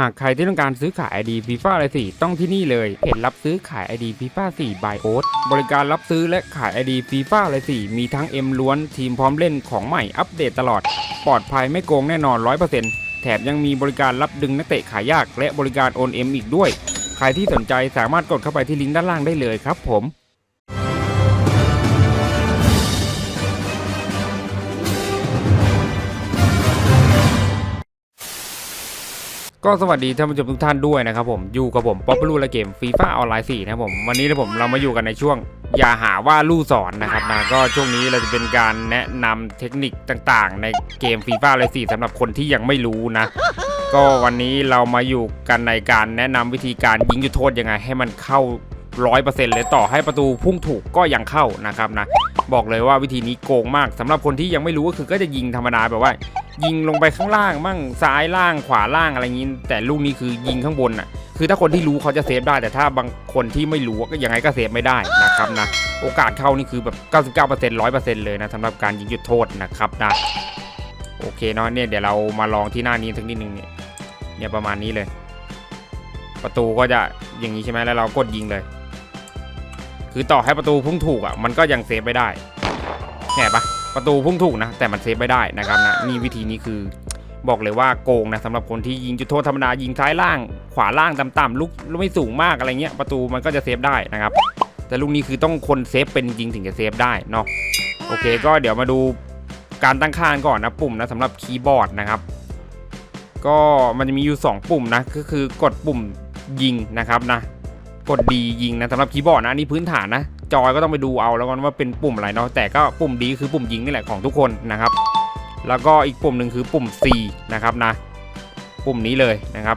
หากใครที่ต้องการซื้อขาย ID FIFA อะไรสี่ต้องที่นี่เลยเพจรับซื้อขาย ID FIFA 4 by o a t บริการรับซื้อและขาย ID FIFA อะไรสี่มีทั้ง M ล้วนทีมพร้อมเล่นของใหม่อัปเดตตลอด ปลอดภัยไม่โกงแน่นอน 100%แถมยังมีบริการรับดึงนักเตะขายยาก และบริการโอนเอ็มอีกด้วย ใครที่สนใจสามารถกดเข้าไปที่ลิงก์ด้านล่างได้เลยครับผม ก็สวัสดีท่านผู้ชมทุกท่านด้วยนะครับผมอยู่กับผมป๊อปปูและเกมฟีฟ่าออนไลน์4นะครับผมวันนี้นะผมเรามาอยู่กันในช่วงอย่าหาว่าลู่สอนนะครับนะก็ช่วงนี้เราจะเป็นการแนะนำเทคนิคต่างๆ ในเกมฟีฟ่าออนไลน์4สำหรับคนที่ยังไม่รู้นะ ก็วันนี้เรามาอยู่กันในการแนะนำวิธีการยิงจุดโทษยังไง ให้มันเข้าร้อยเปอร์เซ็นต์เลยต่อให้ประตูพุ่งถูกก็ยังเข้านะครับนะ บอกเลยว่าวิธีนี้โกงมากสำหรับคนที่ยังไม่รู้ก็คือก็จะยิงธรรมดาแบบว่า ยิงลงไปข้างล่างมั่งซ้ายล่างขวาล่างอะไรอย่างนี้ แต่ลูกนี้คือยิงข้างบนอะคือถ้าคนที่รู้เขาจะเซฟได้แต่ถ้าบางคนที่ไม่รู้ก็ยังไงก็เซฟไม่ได้นะครับนะโอกาสเข้านี่คือแบบ 99% 100%เลยนะสำหรับการยิงจุดโทษนะครับนะโอเคเนาะเนี่ยเดี๋ยวเรามาลองที่หน้านี้สักนิดนึงเนี่ยเนี่ยประมาณนี้เลย ประตูก็จะอย่างนี้ใช่ไหมแล้วเรากดยิงเลย คือต่อให้ประตูพุ่งถูกอะมันก็ยังเซฟไม่ได้แง่ปะประตูพุ่งถูกนะแต่มันเซฟไม่ได้นะครับนะนี่วิธีนี้คือบอกเลยว่าโกงนะสำหรับคนที่ยิงจุดโทษธรรมดายิงซ้ายล่าง ขวาล่างต่ำๆลุกไม่สูงมากอะไรเงี้ยประตูมันก็จะเซฟได้นะครับ แต่ลูกนี้คือต้องคนเซฟเป็นจริงถึงจะเซฟได้เนาะโอเคก็เดี๋ยวมาดูการตั้งค่าก่อนนะปุ่มนะสำหรับคีย์บอร์ดนะครับ ก็มันจะมีอยู่ 2 ปุ่มนะก็คือกดปุ่มยิงนะครับนะ กดดียิงนะสำหรับคีย์บอร์ดนะอันนี่พื้นฐานนะ จอยก็ต้องไปดูเอาแล้วกันว่าเป็นปุ่มอะไรเนาะแต่ก็ปุ่มดีคือปุ่มยิงนี่แหละของทุกคนนะครับ แล้วก็อีกปุ่มหนึ่งคือปุ่ม C นะครับนะ ปุ่มนี้เลยนะครับ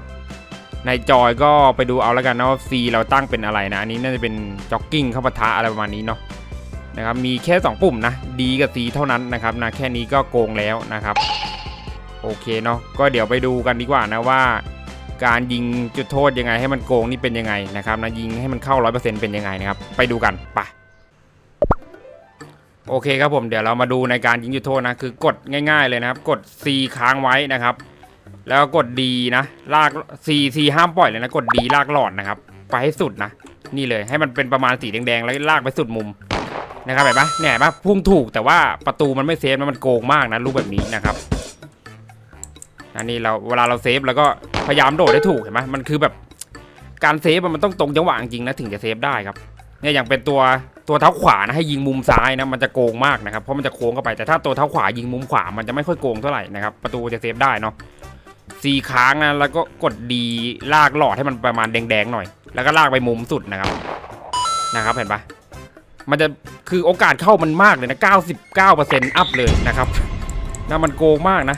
ในจอยก็ไปดูเอาแล้วกันนะว่า C เราตั้งเป็นอะไรนะอันนี้น่าจะเป็นจ็อกกิ้งเข้าปะทะอะไรประมาณนี้เนาะนะครับมีแค่ 2 ปุ่มนะ D กับ C เท่านั้นนะครับนะแค่นี้ก็โกงแล้วนะครับโอเคเนาะก็เดี๋ยวไปดูกันดีกว่านะว่า การยิงจุดโทษยังไงให้มันโกงนี่เป็นยังไงนะครับนะยิงให้มันเข้า 100%เป็นยังไงนะครับไปดูกันไปโอเคครับผมเดี๋ยวเรามาดูในการยิงจุดโทษนะคือกดง่าย ๆเลยนะครับ กด C ค้างไว้นะครับ แล้วกด D นะลาก C C ห้ามปล่อยเลยนะกด D ลากหลอดนะครับ ไปให้สุดนะ นี่เลยให้มันเป็นประมาณสีแดงๆแล้วลากไปสุดมุมนะครับเห็นปะเนี่ยปะพุ่งถูกแต่ว่าประตูมันไม่เซฟนะมันโกงมากนะรูปแบบนี้นะครับ อันนี้เราเวลาเราเซฟแล้วก็พยายามโดดให้ถูกเห็นไหมมันคือแบบการเซฟมันต้องตรงจังหวะจริงนะถึงจะเซฟได้ครับเนี่ยอย่างเป็นตัวตัวเท้าขวานะให้ยิงมุมซ้ายนะมันจะโกงมากนะครับเพราะมันจะโค้งเข้าไปแต่ถ้าตัวเท้าขวายิงมุมขวามันจะไม่ค่อยโกงเท่าไหร่นะครับประตูจะเซฟได้เนาะสี่ค้างนะแล้วก็กดดีลากหลอดให้มันประมาณแดงๆหน่อย แล้วก็ลากไปมุมสุดนะครับนะครับเห็นปะมันจะคือโอกาสเข้ามันมากเลยนะ 99%อัพเลยนะครับนะมันโกงมากนะ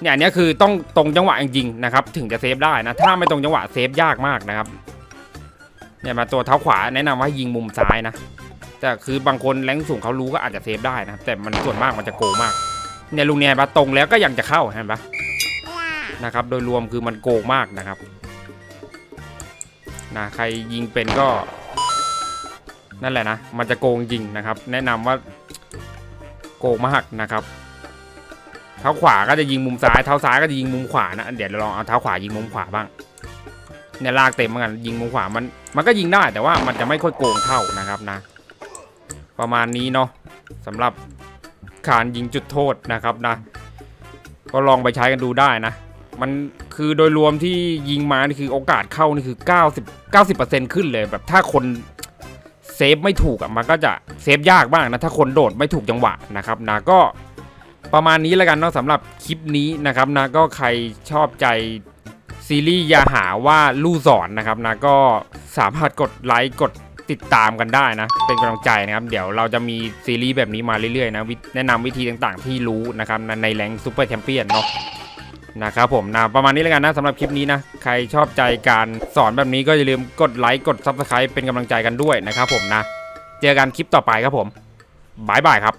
เนี่ยอันเนี้ยคือต้องตรงจังหวะจริงๆนะครับ ถึงจะเซฟได้นะ ถ้าไม่ตรงจังหวะเซฟยากมากนะครับ เนี่ยมาตัวเท้าขวาแนะนำว่ายิงมุมซ้ายนะ แต่คือบางคนแรงสูงเขารู้ก็อาจจะเซฟได้นะครับ แต่มันส่วนมากมันจะโกมาก เนี่ยลุงเนี่ยเห็นปะตรงแล้วก็ยังจะเข้าเห็นปะนะครับ โดยรวมคือมันโกงมากนะครับนะใครยิงเป็นก็ นั่นแหละนะ มันจะโกงจริงนะครับ แนะนำว่าโกงมากนะครับ เท้าขวาก็จะยิงมุมซ้าย เท้าซ้ายก็จะยิงมุมขวานะ เดี๋ยวเราลองเอาเท้าขวายิงมุมขวาบ้าง เนี่ยลากเต็มเหมือนกันยิงมุมขวามัน มันก็ยิงได้แต่ว่ามันจะไม่ค่อยโกงเท่านะครับนะ ประมาณนี้เนาะสำหรับการยิงจุดโทษนะครับนะ ก็ลองไปใช้กันดูได้นะ มันคือโดยรวมที่ยิงมานี่คือโอกาสเข้านี่คือ 90 90%ขึ้นเลยแบบถ้าคนเซฟไม่ถูกอะมันก็จะเซฟยากบ้างนะถ้าคนโดดไม่ถูกจังหวะนะครับนะก็ ประมาณนี้แล้วกันเนาะสำหรับคลิปนี้นะครับนะก็ใครชอบใจซีรีส์ยาหาว่าลู่สอนนะครับนะก็สามารถกดไลค์กดติดตามกันได้นะ เป็นกำลังใจนะครับ เดี๋ยวเราจะมีซีรีส์แบบนี้มาเรื่อยๆนะวิแนะนำวิธีต่างๆที่รู้นะครับในแรงซูเปอร์แชมเปี้ยนเนาะนะครับผมนะประมาณนี้แล้วกันนะสำหรับคลิปนี้นะ ใครชอบใจการสอนแบบนี้ก็อย่าลืมกดไลค์กด Subscribe เป็นกำลังใจกันด้วยนะครับผมนะ เจอกันคลิปต่อไปครับผมบายบายครับ